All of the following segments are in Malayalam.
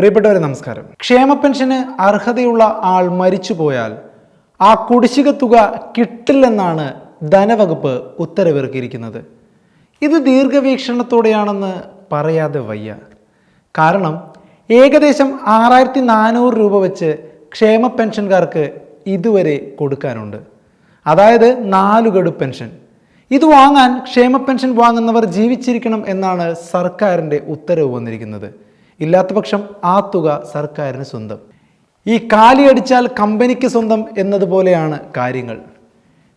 പ്രിയപ്പെട്ടവരെ നമസ്കാരം. ക്ഷേമ പെൻഷന് അർഹതയുള്ള ആൾ മരിച്ചു പോയാൽ ആ കുടിശ്ശിക തുക കിട്ടില്ലെന്നാണ് ധനവകുപ്പ് ഉത്തരവിറക്കിയിരിക്കുന്നത്. ഇത് ദീർഘവീക്ഷണത്തോടെയാണെന്ന് പറയാതെ വയ്യ. കാരണം ഏകദേശം ആറായിരത്തി നാനൂറ് രൂപ വെച്ച് ക്ഷേമ പെൻഷൻകാർക്ക് ഇതുവരെ കൊടുക്കാനുണ്ട്. അതായത് നാലു പെൻഷൻ. ഇത് വാങ്ങാൻ ക്ഷേമ പെൻഷൻ വാങ്ങുന്നവർ ജീവിച്ചിരിക്കണം എന്നാണ് സർക്കാരിന്റെ ഉത്തരവ് വന്നിരിക്കുന്നത്. ഇല്ലാത്ത പക്ഷം ആ തുക സർക്കാരിന് സ്വന്തം. ഈ കാലിയടിച്ചാൽ കമ്പനിക്ക് സ്വന്തം എന്നതുപോലെയാണ് കാര്യങ്ങൾ.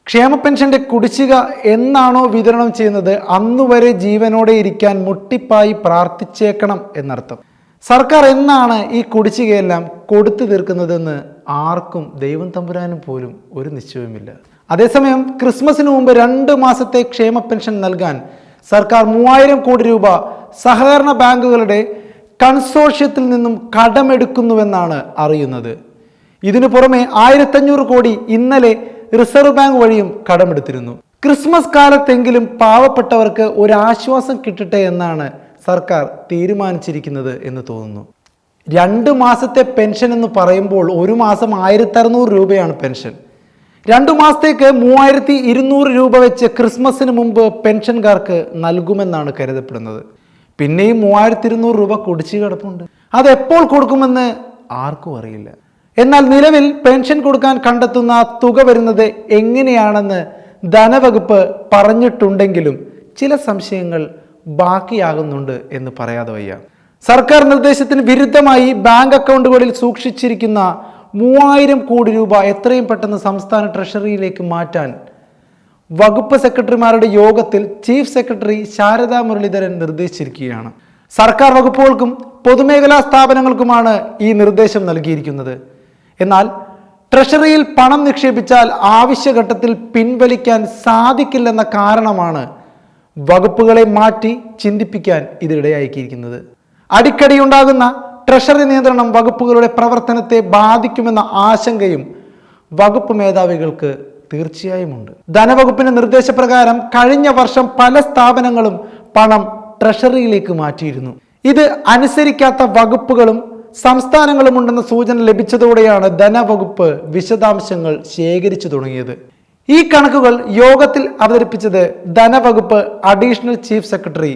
ക്ഷേമ പെൻഷന്റെ കുടിശ്ശിക എന്നാണോ വിതരണം ചെയ്യുന്നത് അന്നുവരെ ജീവനോടെ ഇരിക്കാൻ മുട്ടിപ്പായി പ്രാർത്ഥിച്ചേക്കണം എന്നർത്ഥം. സർക്കാർ എന്നാണ് ഈ കുടിശ്ശികയെല്ലാം കൊടുത്തു തീർക്കുന്നതെന്ന് ആർക്കും ദൈവം തമ്പുരാനും പോലും ഒരു നിശ്ചയവുമില്ല. അതേസമയം ക്രിസ്മസിന് മുമ്പ് രണ്ട് മാസത്തെ ക്ഷേമ പെൻഷൻ നൽകാൻ സർക്കാർ മൂവായിരം കോടി രൂപ സഹകരണ ബാങ്കുകളുടെ കൺസോർഷ്യത്തിൽ നിന്നും കടമെടുക്കുന്നുവെന്നാണ് അറിയുന്നത്. ഇതിനു പുറമെ ആയിരത്തഞ്ഞൂറ് കോടി ഇന്നലെ റിസർവ് ബാങ്ക് വഴിയും കടമെടുത്തിരുന്നു. ക്രിസ്മസ് കാലത്തെങ്കിലും പാവപ്പെട്ടവർക്ക് ഒരു ആശ്വാസം കിട്ടട്ടെ എന്നാണ് സർക്കാർ തീരുമാനിച്ചിരിക്കുന്നത് എന്ന് തോന്നുന്നു. രണ്ട് മാസത്തെ പെൻഷൻ എന്ന് പറയുമ്പോൾ ഒരു മാസം ആയിരത്തി അറുന്നൂറ് രൂപയാണ് പെൻഷൻ. രണ്ടു മാസത്തേക്ക് മൂവായിരത്തി ഇരുന്നൂറ് രൂപ വെച്ച് ക്രിസ്മസിന് മുമ്പ് പെൻഷൻകാർക്ക് നൽകുമെന്നാണ് കരുതപ്പെടുന്നത്. പിന്നെയും മൂവായിരത്തി ഇരുന്നൂറ് രൂപ കുടിച്ചു കിടപ്പുണ്ട്. അതെപ്പോൾ കൊടുക്കുമെന്ന് ആർക്കും അറിയില്ല. എന്നാൽ നിലവിൽ പെൻഷൻ കൊടുക്കാൻ കണ്ടെത്തുന്ന തുക വരുന്നത് എങ്ങനെയാണെന്ന് ധനവകുപ്പ് പറഞ്ഞിട്ടുണ്ടെങ്കിലും ചില സംശയങ്ങൾ ബാക്കിയാകുന്നുണ്ട് എന്ന് പറയാതെ വയ്യ. സർക്കാർ നിർദ്ദേശത്തിന് വിരുദ്ധമായി ബാങ്ക് അക്കൗണ്ടുകളിൽ സൂക്ഷിച്ചിരിക്കുന്ന മൂവായിരം കോടി രൂപ എത്രയും പെട്ടെന്ന് സംസ്ഥാന ട്രഷറിയിലേക്ക് മാറ്റാൻ വകുപ്പ് സെക്രട്ടറിമാരുടെ യോഗത്തിൽ ചീഫ് സെക്രട്ടറി ശാരദാ മുരളീധരൻ നിർദ്ദേശിച്ചിരിക്കുകയാണ്. സർക്കാർ വകുപ്പുകൾക്കും പൊതുമേഖലാ സ്ഥാപനങ്ങൾക്കുമാണ് ഈ നിർദ്ദേശം നൽകിയിരിക്കുന്നത്. എന്നാൽ ട്രഷറിയിൽ പണം നിക്ഷേപിച്ചാൽ ആവശ്യഘട്ടത്തിൽ പിൻവലിക്കാൻ സാധിക്കില്ലെന്ന കാരണമാണ് വകുപ്പുകളെ മാറ്റി ചിന്തിപ്പിക്കാൻ ഇതിനിടയാക്കിയിരിക്കുന്നത്. അടിക്കടി ഉണ്ടാകുന്ന ട്രഷറി നിയന്ത്രണം വകുപ്പുകളുടെ പ്രവർത്തനത്തെ ബാധിക്കുമെന്ന ആശങ്കയും വകുപ്പ് മേധാവികൾക്ക് തീർച്ചയായും ഉണ്ട് ധനവകുപ്പിന്റെ നിർദ്ദേശപ്രകാരം കഴിഞ്ഞ വർഷം പല സ്ഥാപനങ്ങളും പണം ട്രഷറിയിലേക്ക് മാറ്റിയിരുന്നു. ഇത് അനുസരിക്കാത്ത വകുപ്പുകളും സംസ്ഥാനങ്ങളും ഉണ്ടെന്ന സൂചന ലഭിച്ചതോടെയാണ് ധനവകുപ്പ് വിശദാംശങ്ങൾ ശേഖരിച്ചു തുടങ്ങിയത്. ഈ കണക്കുകൾ യോഗത്തിൽ അവതരിപ്പിച്ചത് ധനവകുപ്പ് additional chief secretary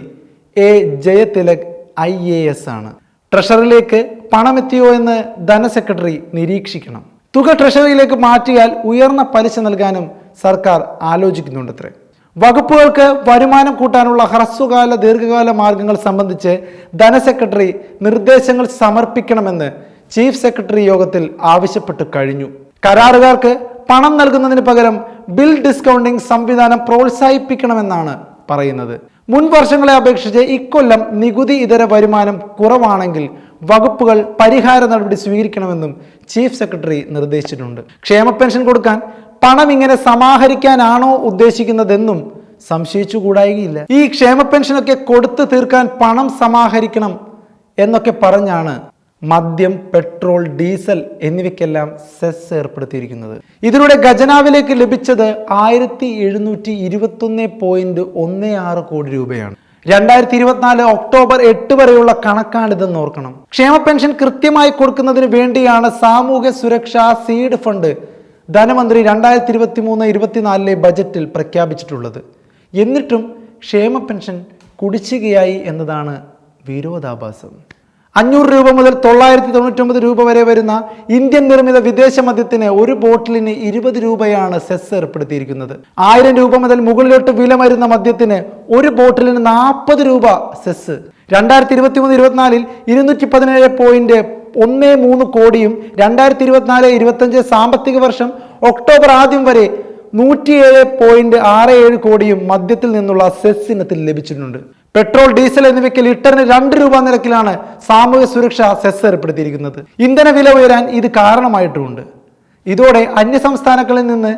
A Jayathilak I A S ആണ്. ട്രഷറിലേക്ക് പണമെത്തിയോ എന്ന് ധനസെക്രട്ടറി നിരീക്ഷിക്കണം. തുക ട്രഷറിയിലേക്ക് മാറ്റിയാൽ ഉയർന്ന പലിശ നൽകാനും സർക്കാർ ആലോചിക്കുന്നുണ്ടത്രേ. വകുപ്പുകൾക്ക് വരുമാനം കൂട്ടാനുള്ള ഹ്രസ്വകാല ദീർഘകാല മാർഗങ്ങൾ സംബന്ധിച്ച് ധനസെക്രട്ടറി നിർദ്ദേശങ്ങൾ സമർപ്പിക്കണമെന്ന് ചീഫ് സെക്രട്ടറി യോഗത്തിൽ ആവശ്യപ്പെട്ടു കഴിഞ്ഞു. കരാറുകാർക്ക് പണം നൽകുന്നതിന് പകരം ബിൽ ഡിസ്കൗണ്ടിംഗ് സംവിധാനം പ്രോത്സാഹിപ്പിക്കണമെന്നാണ് പറയുന്നത്. മുൻ വർഷങ്ങളെ അപേക്ഷിച്ച് ഇക്കൊല്ലം നികുതി ഇതര വരുമാനം കുറവാണെങ്കിൽ വകുപ്പുകൾ പരിഹാര നടപടി സ്വീകരിക്കണമെന്നും ചീഫ് സെക്രട്ടറി നിർദ്ദേശിച്ചിട്ടുണ്ട്. ക്ഷേമ പെൻഷൻ കൊടുക്കാൻ പണം ഇങ്ങനെ സമാഹരിക്കാനാണോ ഉദ്ദേശിക്കുന്നതെന്നും സംശയിച്ചുകൂടായികയില്ല ഈ ക്ഷേമ പെൻഷനൊക്കെ കൊടുത്തു തീർക്കാൻ പണം സമാഹരിക്കണം എന്നൊക്കെ പറഞ്ഞാണ് മദ്യം പെട്രോൾ ഡീസൽ എന്നിവയ്ക്കെല്ലാം സെസ് ഏർപ്പെടുത്തിയിരിക്കുന്നത്. ഇതിലൂടെ ഖജനാവിലേക്ക് ലഭിച്ചത് ആയിരത്തി എഴുന്നൂറ്റി ഇരുപത്തൊന്ന് പോയിന്റ് ഒന്ന് ആറ് കോടി രൂപയാണ്. രണ്ടായിരത്തി ഇരുപത്തിനാല് ഒക്ടോബർ എട്ട് വരെയുള്ള കണക്കാണിതെന്ന് ഓർക്കണം. ക്ഷേമ പെൻഷൻ കൃത്യമായി കൊടുക്കുന്നതിന് വേണ്ടിയാണ് സാമൂഹ്യ സുരക്ഷാ സീഡ് ഫണ്ട് ധനമന്ത്രി രണ്ടായിരത്തി ഇരുപത്തി മൂന്ന് ഇരുപത്തിനാലിലെ ബജറ്റിൽ പ്രഖ്യാപിച്ചിട്ടുള്ളത്. എന്നിട്ടും ക്ഷേമ പെൻഷൻ കുടിശ്ശികയായി എന്നതാണ് വിരോധാഭാസം. അഞ്ഞൂറ് രൂപ മുതൽ തൊള്ളായിരത്തി തൊണ്ണൂറ്റൊമ്പത് രൂപ വരെ വരുന്ന ഇന്ത്യൻ നിർമ്മിത വിദേശ മദ്യത്തിന് ഒരു ബോട്ടിലിന് ഇരുപത് രൂപയാണ് സെസ് ഏർപ്പെടുത്തിയിരിക്കുന്നത്. ആയിരം രൂപ മുതൽ മുകളിലോട്ട് വില വരുന്ന മദ്യത്തിന് ഒരു ബോട്ടിലിന് നാൽപ്പത് രൂപ സെസ്. രണ്ടായിരത്തി ഇരുപത്തി മൂന്ന് ഇരുപത്തിനാലിൽ ഇരുന്നൂറ്റി പതിനേഴ് പോയിന്റ് ഒന്ന് മൂന്ന് കോടിയും രണ്ടായിരത്തി ഇരുപത്തിനാല് ഇരുപത്തഞ്ച് സാമ്പത്തിക വർഷം ഒക്ടോബർ ആദ്യം വരെ നൂറ്റിയേഴ് പോയിന്റ് ആറ് ഏഴ് കോടിയും മദ്യത്തിൽ നിന്നുള്ള സെസ് ഇനത്തിൽ ലഭിച്ചിട്ടുണ്ട്. പെട്രോൾ ഡീസൽ എന്നിവയ്ക്ക് ലിറ്ററിന് രണ്ട് രൂപ നിരക്കിലാണ് സാമൂഹ്യ സുരക്ഷ സെസ് ഏർപ്പെടുത്തിയിരിക്കുന്നത്. ഇന്ധന വില ഉയരാൻ ഇത് കാരണമായിട്ടുമുണ്ട് ഇതോടെ അന്യസംസ്ഥാനങ്ങളിൽ നിന്ന്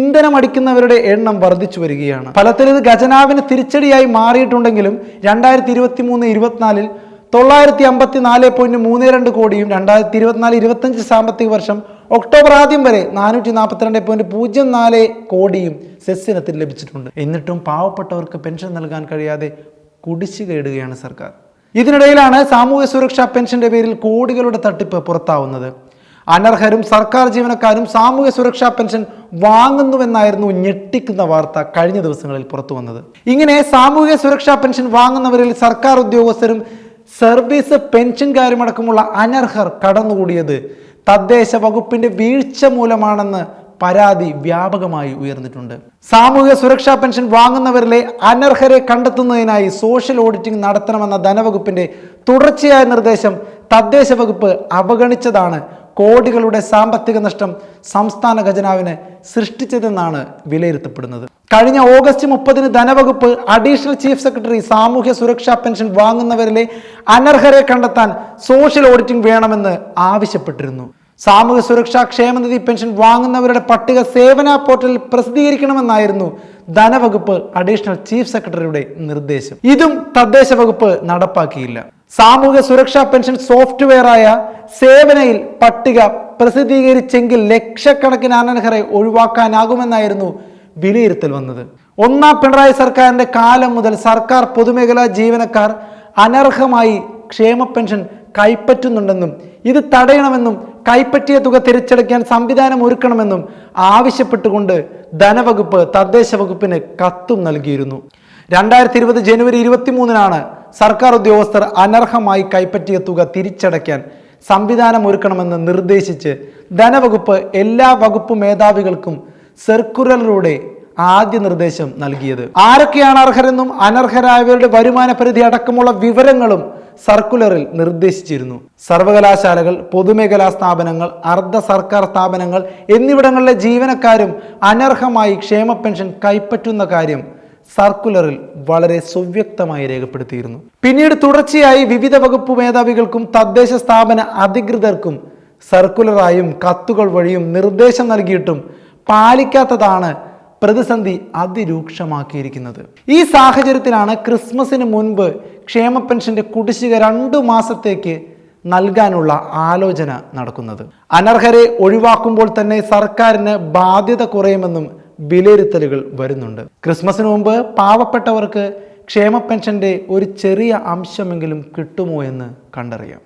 ഇന്ധനം അടിക്കുന്നവരുടെ എണ്ണം വർദ്ധിച്ചു വരികയാണ്. ഫലത്തിൽ ഇത് ഖജനാവിന് തിരിച്ചടിയായി മാറിയിട്ടുണ്ടെങ്കിലും രണ്ടായിരത്തി ഇരുപത്തി മൂന്ന് ഇരുപത്തിനാലിൽ തൊള്ളായിരത്തി അമ്പത്തി നാല് പോയിന്റ് മൂന്ന് രണ്ട് കോടിയും രണ്ടായിരത്തി ഇരുപത്തിനാല് ഇരുപത്തഞ്ച് സാമ്പത്തിക വർഷം ഒക്ടോബർ ആദ്യം വരെ നാനൂറ്റി നാൽപ്പത്തിരണ്ട് പോയിന്റ് പൂജ്യം നാല് കോടിയും സെസ്സിനത്തിൽ ലഭിച്ചിട്ടുണ്ട്. എന്നിട്ടും പാവപ്പെട്ടവർക്ക് പെൻഷൻ നൽകാൻ കഴിയാതെ കുടിശ്ശിക കേടുകയാണ് സർക്കാർ. ഇതിനിടയിലാണ് സാമൂഹ്യ സുരക്ഷാ പെൻഷന്റെ പേരിൽ കോടികളുടെ തട്ടിപ്പ് പുറത്താവുന്നത്. അനർഹരും സർക്കാർ ജീവനക്കാരും സാമൂഹ്യ സുരക്ഷാ പെൻഷൻ വാങ്ങുന്നുവെന്നായിരുന്നു ഞെട്ടിക്കുന്ന വാർത്ത കഴിഞ്ഞ ദിവസങ്ങളിൽ പുറത്തു വന്നത്. ഇങ്ങനെ സാമൂഹ്യ സുരക്ഷാ പെൻഷൻ വാങ്ങുന്നവരിൽ സർക്കാർ ഉദ്യോഗസ്ഥരും സർവീസ് പെൻഷൻകാരുമടക്കമുള്ള അനർഹർ കടന്നുകൂടിയത് തദ്ദേശ വകുപ്പിന്റെ വീഴ്ച മൂലമാണെന്ന് പരാതി വ്യാപകമായി ഉയർന്നിട്ടുണ്ട്. സാമൂഹ്യ സുരക്ഷാ പെൻഷൻ വാങ്ങുന്നവരിലെ അനർഹരെ കണ്ടെത്തുന്നതിനായി സോഷ്യൽ ഓഡിറ്റിംഗ് നടത്തണമെന്ന ധനവകുപ്പിന്റെ തുടർച്ചയായ നിർദ്ദേശം തദ്ദേശ വകുപ്പ് അവഗണിച്ചതാണ് കോടികളുടെ സാമ്പത്തിക നഷ്ടം സംസ്ഥാന ഖജനാവിന് സൃഷ്ടിച്ചതെന്നാണ് വിലയിരുത്തപ്പെടുന്നത്. കഴിഞ്ഞ ഓഗസ്റ്റ് മുപ്പതിന് ധനവകുപ്പ് അഡീഷണൽ ചീഫ് സെക്രട്ടറി സാമൂഹ്യ സുരക്ഷാ പെൻഷൻ വാങ്ങുന്നവരിലെ അനർഹരെ കണ്ടെത്താൻ സോഷ്യൽ ഓഡിറ്റിംഗ് വേണമെന്ന് ആവശ്യപ്പെട്ടിരുന്നു. സാമൂഹ്യ സുരക്ഷാ ക്ഷേമനിധി പെൻഷൻ വാങ്ങുന്നവരുടെ പട്ടിക സേവന പോർട്ടലിൽ പ്രസിദ്ധീകരിക്കണമെന്നായിരുന്നു ധനവകുപ്പ് അഡീഷണൽ ചീഫ് സെക്രട്ടറിയുടെ നിർദ്ദേശം. ഇതും തദ്ദേശ വകുപ്പ് നടപ്പാക്കിയില്ല. സാമൂഹ്യ സുരക്ഷാ പെൻഷൻ സോഫ്റ്റ്വെയറായ സേവനയിൽ പട്ടിക പ്രസിദ്ധീകരിച്ചെങ്കിൽ ലക്ഷക്കണക്കിന് അനർഹരെ ഒഴിവാക്കാനാകുമെന്നായിരുന്നു വിലയിരുത്തൽ വന്നത്. ഒന്നാം പിണറായി സർക്കാരിന്റെ കാലം മുതൽ സർക്കാർ പൊതുമേഖലാ ജീവനക്കാർ അനർഹമായി ക്ഷേമ പെൻഷൻ കൈപ്പറ്റുന്നുണ്ടെന്നും ഇത് തടയണമെന്നും കൈപ്പറ്റിയ തുക തിരിച്ചടയ്ക്കാൻ സംവിധാനം ഒരുക്കണമെന്നും ആവശ്യപ്പെട്ടുകൊണ്ട് ധനവകുപ്പ് തദ്ദേശ വകുപ്പിന് കത്തും നൽകിയിരുന്നു. രണ്ടായിരത്തി ഇരുപത് ജനുവരി ഇരുപത്തിമൂന്നിനാണ് സർക്കാർ ഉദ്യോഗസ്ഥർ അനർഹമായി കൈപ്പറ്റിയ തുക തിരിച്ചടയ്ക്കാൻ സംവിധാനം ഒരുക്കണമെന്ന് നിർദ്ദേശിച്ച് ധനവകുപ്പ് എല്ലാ വകുപ്പ് മേധാവികൾക്കും സർക്കുലറിലൂടെ ആദ്യ നിർദ്ദേശം നൽകിയത്. ആരൊക്കെയാണ് അർഹരെന്നും അനർഹരായവരുടെ വരുമാന പരിധി അടക്കമുള്ള വിവരങ്ങളും സർക്കുലറിൽ നിർദ്ദേശിച്ചിരുന്നു. സർവകലാശാലകൾ പൊതുമേഖലാ സ്ഥാപനങ്ങൾ അർദ്ധ സർക്കാർ സ്ഥാപനങ്ങൾ എന്നിവിടങ്ങളിലെ ജീവനക്കാരും അനർഹമായി ക്ഷേമ പെൻഷൻ കൈപ്പറ്റുന്ന കാര്യം സർക്കുലറിൽ വളരെ സുവ്യക്തമായി രേഖപ്പെടുത്തിയിരുന്നു. പിന്നീട് തുടർച്ചയായി വിവിധ വകുപ്പ് മേധാവികൾക്കും തദ്ദേശ സ്ഥാപന അധികൃതർക്കും സർക്കുലറായും കത്തുകൾ വഴിയും നിർദ്ദേശം നൽകിയിട്ടും പാലിക്കാത്തതാണ് പ്രതിസന്ധി അതിരൂക്ഷമാക്കിയിരിക്കുന്നത്. ഈ സാഹചര്യത്തിലാണ് ക്രിസ്മസിന് മുൻപ് ക്ഷേമ പെൻഷന്റെ കുടിശ്ശിക രണ്ടു മാസത്തേക്ക് നൽകാനുള്ള ആലോചന നടക്കുന്നത്. അനർഹരെ ഒഴിവാക്കുമ്പോൾ തന്നെ സർക്കാരിന് ബാധ്യത കുറയുമെന്നും വിലയിരുത്തലുകൾ വരുന്നുണ്ട്. ക്രിസ്മസിന് മുമ്പ് പാവപ്പെട്ടവർക്ക് ക്ഷേമ പെൻഷന്റെ ഒരു ചെറിയ അംശമെങ്കിലും കിട്ടുമോ എന്ന് കണ്ടറിയാം.